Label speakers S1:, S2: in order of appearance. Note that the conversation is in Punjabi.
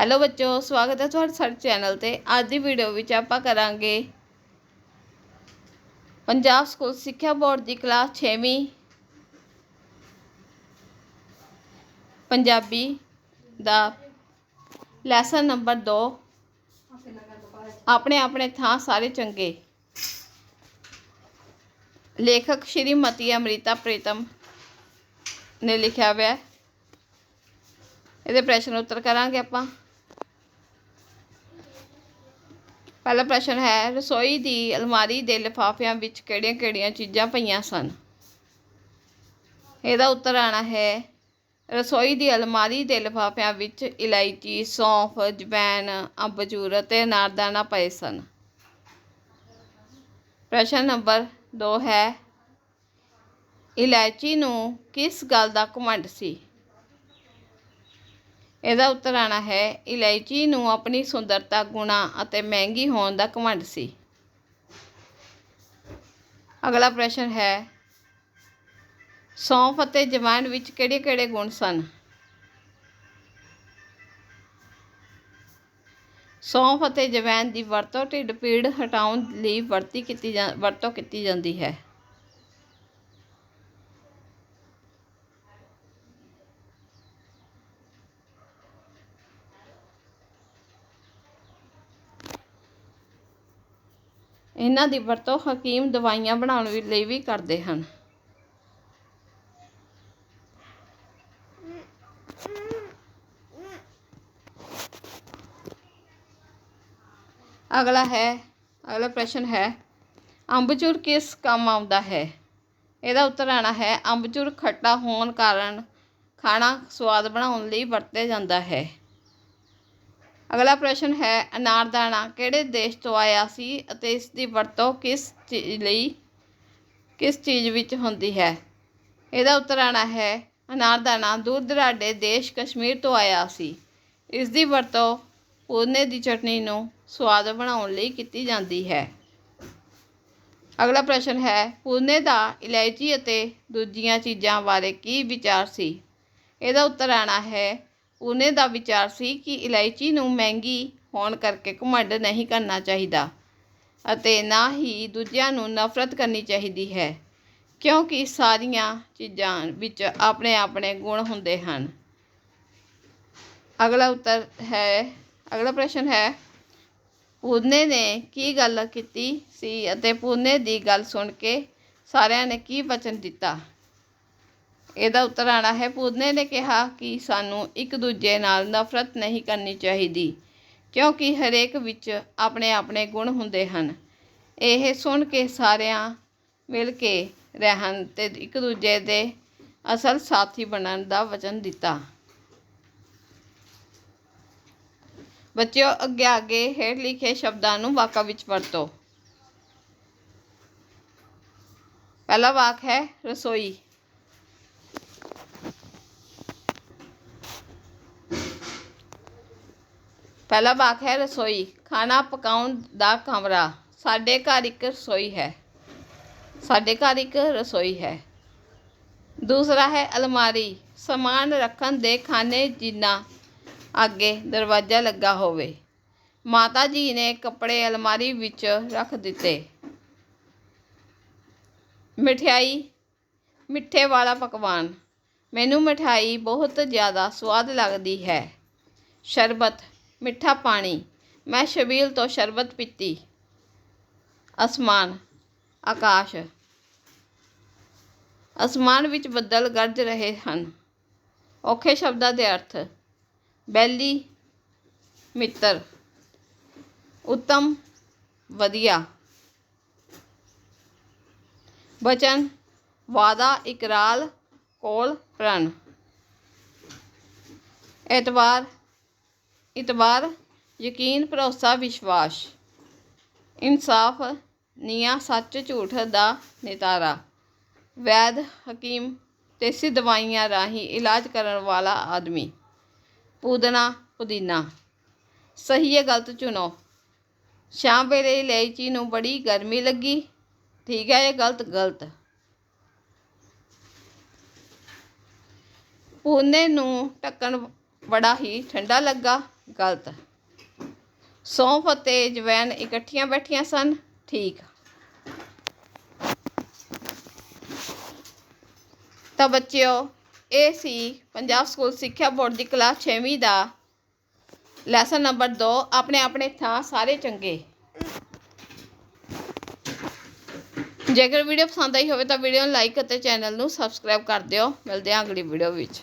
S1: ਹੈਲੋ ਬੱਚੋ, ਸਵਾਗਤ ਹੈ ਤੁਹਾਡਾ ਸਾਡੇ ਚੈਨਲ ਤੇ। ਅੱਜ ਦੀ ਵੀਡੀਓ ਵਿੱਚ ਆਪਾਂ ਕਰਾਂਗੇ ਪੰਜਾਬ ਸਕੂਲ ਸਿੱਖਿਆ ਬੋਰਡ ਦੀ ਕਲਾਸ 6ਵੀਂ ਪੰਜਾਬੀ ਦਾ ਲੈਸਨ ਨੰਬਰ 2 ਆਪਣੇ ਆਪਣੇ ਥਾਂ ਸਾਰੇ ਚੰਗੇ। ਲੇਖਕ ਸ਼੍ਰੀਮਤੀ ਅਮ੍ਰਿਤਾ ਪ੍ਰੀਤਮ ਨੇ ਲਿਖਿਆ ਹੋਇਆ ਇਹਦੇ ਪ੍ਰਸ਼ਨ ਉੱਤਰ ਕਰਾਂਗੇ ਆਪਾਂ। ਪਹਿਲਾ ਪ੍ਰਸ਼ਨ ਹੈ, ਰਸੋਈ ਦੀ ਅਲਮਾਰੀ ਦੇ ਲਿਫਾਫਿਆਂ ਵਿੱਚ ਕਿਹੜੀਆਂ-ਕਿਹੜੀਆਂ ਚੀਜ਼ਾਂ ਪਈਆਂ ਸਨ? ਇਹਦਾ ਉੱਤਰ ਆਣਾ ਹੈ, ਰਸੋਈ ਦੀ ਅਲਮਾਰੀ ਦੇ ਲਿਫਾਫਿਆਂ ਵਿੱਚ ਇਲਾਇਚੀ, ਸੌਂਫ, ਜਵੈਣ, ਅੰਬਚੂਰ ਅਤੇ ਅਨਾਰਦਾਨਾ ਪਏ ਸਨ। ਪ੍ਰਸ਼ਨ ਨੰਬਰ 2 ਹੈ, ਇਲਾਇਚੀ ਨੂੰ ਕਿਸ ਗੱਲ ਦਾ ਘਮੰਡ ਸੀ? ਇਹਦਾ ਉੱਤਰ ਆਣਾ ਹੈ, ਇਲਾਇਚੀ ਨੂੰ ਆਪਣੀ ਸੁੰਦਰਤਾ, ਗੁਣਾ ਅਤੇ ਮਹਿੰਗੀ ਹੋਣ ਦਾ ਘਮੰਡ ਸੀ। ਅਗਲਾ ਪ੍ਰਸ਼ਨ ਹੈ, ਸੌਂਫ ਅਤੇ ਜਵੈਣ ਵਿੱਚ ਕਿਹੜੇ-ਕਿਹੜੇ ਗੁਣ ਸਨ? ਸੌਂਫ ਅਤੇ ਜਵੈਣ ਦੀ ਵਰਤੋਂ ਢਿੱਡ ਪੀੜ ਹਟਾਉਣ ਲਈ ਵਰਤੀ ਕੀਤੀ ਜਾ, ਵਰਤੋਂ ਕੀਤੀ ਜਾਂਦੀ ਹੈ। ਇਹਨਾਂ ਦੀ ਵਰਤੋਂ ਹਕੀਮ ਦਵਾਈਆਂ ਬਣਾਉਣ ਵੀ- ਲਈ ਵੀ ਕਰਦੇ ਹਨ। ਅਗਲਾ ਹੈ, ਅਗਲਾ ਪ੍ਰਸ਼ਨ ਹੈ, ਅੰਬਚੂਰ ਕਿਸ ਕੰਮ ਆਉਂਦਾ ਹੈ? ਇਹਦਾ ਉੱਤਰ ਆਣਾ ਹੈ, ਅੰਬਚੂਰ ਖੱਟਾ ਹੋਣ ਕਾਰਨ ਖਾਣਾ ਸਵਾਦ ਬਣਾਉਣ ਲਈ ਵਰਤਿਆ ਜਾਂਦਾ ਹੈ। ਅਗਲਾ ਪ੍ਰਸ਼ਨ ਹੈ ਅਨਾਰਦਾਨਾ ਕਿਹੜੇ ਦੇਸ਼ ਤੋਂ ਆਇਆ ਸੀ ਅਤੇ ਇਸ ਦੀ ਵਰਤੋਂ ਕਿਸ ਚੀਜ਼ ਲਈ ਕਿਸ ਚੀਜ਼ ਵਿੱਚ ਹੁੰਦੀ ਹੈ? ਇਹਦਾ ਉੱਤਰ ਆਣਾ ਹੈ ਅਨਾਰਦਾਨਾ ਦੂਰ ਦੁਰਾਡੇ ਦੇਸ਼ ਕਸ਼ਮੀਰ ਤੋਂ ਆਇਆ ਸੀ। ਇਸ ਦੀ ਵਰਤੋਂ ਪੂਰਨੇ ਦੀ ਚਟਨੀ ਨੂੰ ਸਵਾਦ ਬਣਾਉਣ ਲਈ ਕੀਤੀ ਜਾਂਦੀ ਹੈ। ਅਗਲਾ ਪ੍ਰਸ਼ਨ ਹੈ ਪੂਰਨੇ ਦਾ ਇਲਾਇਚੀ ਅਤੇ ਦੂਜੀਆਂ ਚੀਜ਼ਾਂ ਬਾਰੇ ਕੀ ਵਿਚਾਰ ਸੀ? ਇਹਦਾ ਉੱਤਰ ਆਣਾ ਹੈ ਉਹਨੇ ਦਾ ਵਿਚਾਰ ਸੀ ਕਿ ਇਲਾਇਚੀ ਨੂੰ ਮਹਿੰਗੀ ਹੋਣ ਕਰਕੇ ਘਮੰਡ ਨਹੀਂ ਕਰਨਾ ਚਾਹੀਦਾ ਅਤੇ ਨਾ ਹੀ ਦੂਜਿਆਂ ਨੂੰ ਨਫ਼ਰਤ ਕਰਨੀ ਚਾਹੀਦੀ ਹੈ, ਕਿਉਂਕਿ ਸਾਰੀਆਂ ਚੀਜ਼ਾਂ ਵਿੱਚ ਆਪਣੇ ਆਪਣੇ ਗੁਣ ਹੁੰਦੇ ਹਨ। ਅਗਲਾ ਉੱਤਰ ਹੈ, ਅਗਲਾ ਪ੍ਰਸ਼ਨ ਹੈ, ਪੂਨੇ ਨੇ ਕੀ ਗੱਲ ਕੀਤੀ ਸੀ ਅਤੇ ਪੂਨੇ ਦੀ ਗੱਲ ਸੁਣ ਕੇ ਸਾਰਿਆਂ ਨੇ ਕੀ ਵਚਨ ਦਿੱਤਾ? ਇਹਦਾ ਉੱਤਰ ਆਣਾ ਹੈ ਪੂਨੇ ਨੇ ਕਿਹਾ ਕਿ ਸਾਨੂੰ ਇੱਕ ਦੂਜੇ ਨਾਲ ਨਫ਼ਰਤ ਨਹੀਂ ਕਰਨੀ ਚਾਹੀਦੀ, ਕਿਉਂਕਿ ਹਰੇਕ ਵਿੱਚ ਆਪਣੇ ਆਪਣੇ ਗੁਣ ਹੁੰਦੇ ਹਨ। ਇਹ ਸੁਣ ਕੇ ਸਾਰਿਆਂ ਮਿਲ ਕੇ ਰਹਿਣ ਤੇ ਇੱਕ ਦੂਜੇ ਦੇ ਅਸਲ ਸਾਥੀ ਬਣਨ ਦਾ ਵਚਨ ਦਿੱਤਾ। ਬੱਚਿਓ, ਅੱਗੇ ਅੱਗੇ ਹੇਠ ਲਿਖੇ ਸ਼ਬਦਾਂ ਨੂੰ ਵਾਕਾਂ ਵਿੱਚ ਵਰਤੋ। ਪਹਿਲਾ ਵਾਕ ਹੈ, ਰਸੋਈ। ਪਹਿਲਾ ਵਾਕ ਹੈ ਰਸੋਈ, ਖਾਣਾ ਪਕਾਉਣ ਦਾ ਕਮਰਾ। ਸਾਡੇ ਘਰ ਇੱਕ ਰਸੋਈ ਹੈ। ਸਾਡੇ ਘਰ ਇੱਕ ਰਸੋਈ ਹੈ। ਦੂਸਰਾ ਹੈ ਅਲਮਾਰੀ। ਸਮਾਨ ਰੱਖਣ ਦੇ ਖਾਨੇ ਜਿੰਨਾ ਅੱਗੇ ਦਰਵਾਜ਼ਾ ਲੱਗਾ ਹੋਵੇ। ਮਾਤਾ ਜੀ ਨੇ ਕੱਪੜੇ ਅਲਮਾਰੀ ਵਿੱਚ ਰੱਖ ਦਿੱਤੇ। ਮਠਿਆਈ, ਮਿੱਠੇ ਵਾਲਾ ਪਕਵਾਨ। ਮੈਨੂੰ ਮਠਿਆਈ ਬਹੁਤ ਜ਼ਿਆਦਾ ਸਵਾਦ ਲੱਗਦੀ ਹੈ। ਸ਼ਰਬਤ ਮਿੱਠਾ ਪਾਣੀ। ਮੈਂ ਸ਼ਬੀਲ ਤੋਂ ਸ਼ਰਬਤ ਪੀਤੀ। ਅਸਮਾਨ, ਆਕਾਸ਼। ਅਸਮਾਨ ਵਿੱਚ ਬੱਦਲ ਗਰਜ ਰਹੇ ਹਨ। ਔਖੇ ਸ਼ਬਦਾਂ ਦੇ ਅਰਥ, ਬੈਲੀ, ਮਿੱਤਰ। ਉੱਤਮ, ਵਧੀਆ। ਬਚਨ, ਵਾਦਾ, ਇਕਰਾਲ, ਕੋਲ, ਪ੍ਰਣ। ਐਤਵਾਰ ਇਤਬਾਰ ਯਕੀਨ ਭਰੋਸਾ ਵਿਸ਼ਵਾਸ। ਇਨਸਾਫ ਨੀਆਂ ਸੱਚ ਝੂਠ ਦਾ ਨਿਤਾਰਾ। ਵੈਦ, ਹਕੀਮ ਦੇਸੀ ਦਵਾਈਆਂ ਰਾਹੀਂ ਇਲਾਜ ਕਰਨ ਵਾਲਾ ਆਦਮੀ। ਪੂਦਨਾ, ਪੁਦੀਨਾ। ਸਹੀ ਹੈ, ਗਲਤ ਚੁਣੋ। ਸ਼ਾਮ ਵੇਲੇ ਇਲਾਇਚੀ ਨੂੰ ਬੜੀ ਗਰਮੀ ਲੱਗੀ। ਠੀਕ ਹੈ, ਇਹ ਗਲਤ ਗਲਤ। ਪੂਨੇ ਨੂੰ ਢੱਕਣ ਬੜਾ ਹੀ ਠੰਡਾ ਲੱਗਾ। ਗਲਤ ਸੌਂਫ ਅਤੇ ਜਵੈਨ ਇਕੱਠੀਆਂ ਬੈਠੀਆਂ ਸਨ। ਠੀਕ। ਤਾਂ ਬੱਚਿਓ, ਇਹ ਸੀ ਪੰਜਾਬ ਸਕੂਲ ਸਿੱਖਿਆ ਬੋਰਡ ਦੀ ਕਲਾਸ 6ਵੀਂ ਦਾ ਲੈਸਨ ਨੰਬਰ 2 ਆਪਣੇ ਆਪਣੇ ਥਾਂ ਸਾਰੇ ਚੰਗੇ। ਜੇਕਰ ਵੀਡੀਓ ਪਸੰਦ ਆਈ ਹੋਵੇ ਤਾਂ ਵੀਡੀਓ ਨੂੰ ਲਾਈਕ ਅਤੇ ਚੈਨਲ ਨੂੰ ਸਬਸਕ੍ਰਾਈਬ ਕਰ ਦਿਓ। ਮਿਲਦੇ ਹਾਂ ਅਗਲੀ ਵੀਡੀਓ ਵਿੱਚ।